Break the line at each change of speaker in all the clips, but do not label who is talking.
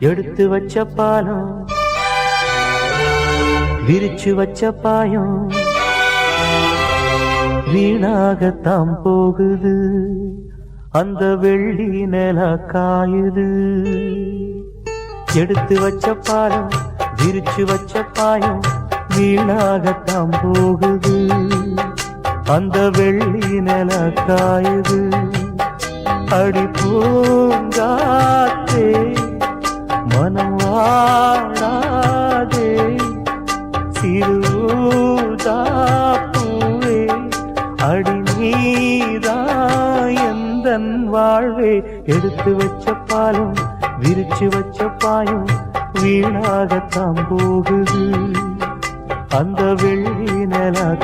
எடுத்து வச்ச பாலம் விரிச்சு வச்ச பாயம் வீணாகத்தான் போகுது. அந்த வெள்ளி நில காயுது. எடுத்து வச்ச பாலம் விரிச்சு வச்ச பாயம் வீணாகத்தான் போகுது. அந்த வெள்ளி நில காயுது. அடி பூங்காத்தே மனம் வாழாதே. சிறுதாப்பூவே அடி நீதா எந்தன் வாழ்வே. எடுத்து வச்ச பாலும் விரிச்சு வச்ச பாயும் வீணாகத்தான் போகுது. அந்த வெள்ளி நில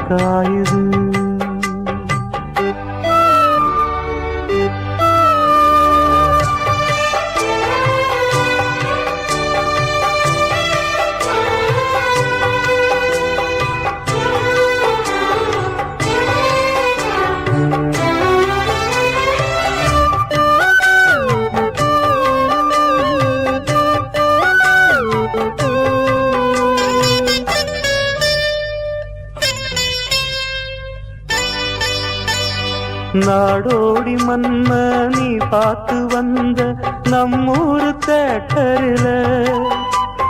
நாடோடி மன்ம நீ பார்த்து வந்த நம்மூர் தேட்டரில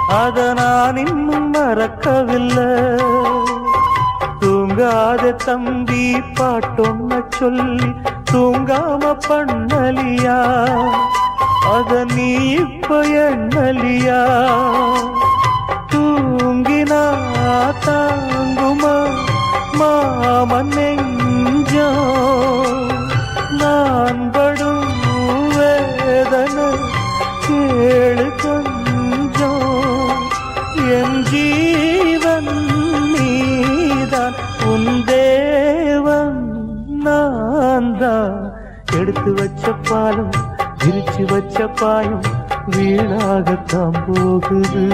அத நான் இன்னும் மறக்கவில்லை. தூங்காத தம்பி பாட்டொன்ன சொல்லி தூங்காம பண்ணலியா? அத நீ இப்ப என்னலியா ஜீவன் நீதான். உன் தேவன் நான் தான் எடுத்து வச்ச பாலம் விரிச்சு வச்ச பாயம் வீணாகத்தான் போகுது.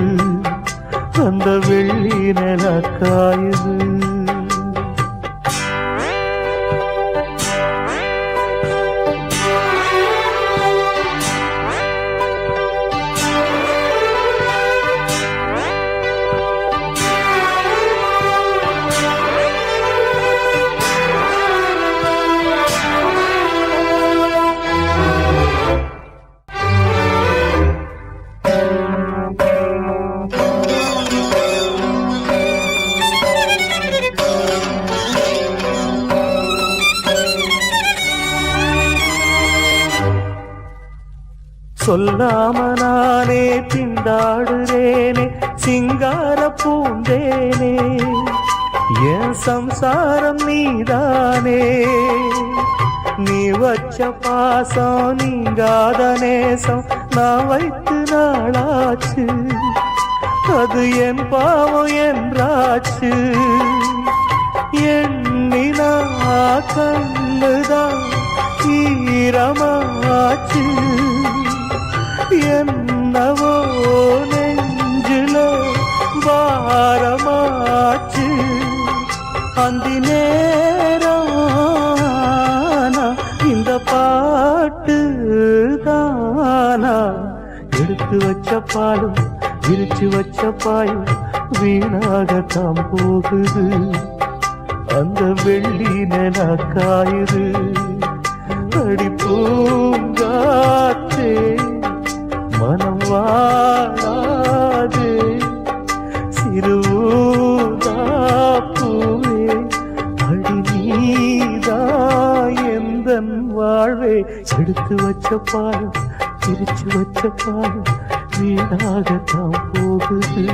அந்த வெள்ளி நிலக்காயுது சொல்லாம நானே திண்டாடுறேனே சிங்கார பூந்தேனே. என் சம்சாரம் நீதானே. நீ வச்ச பாசம் நீங்காத நேசம் நான் வைத்து நாளாச்சு. அது என் பாவம் என்றாச்சு எண்ணினா கண்ணுதான் ஈரமாச்சு. என்னவோ நெஞ்சில பாரமாச்சு. அந்தி நேரம் இந்த பாட்டு தானா? எடுத்து வச்ச பாலும் விரிச்சு வச்ச பாயும் வீணாகத்தான் போகுது. அந்த வெள்ளி நெனக்காயுது அடி பூங்காத்தே எடுத்து வச்ச பாலம் பிரிச்சு வச்ச பாலம் வீணாகத்தான் போகுது.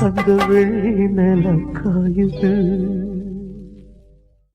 அந்த வெள்ளி நில காயுது.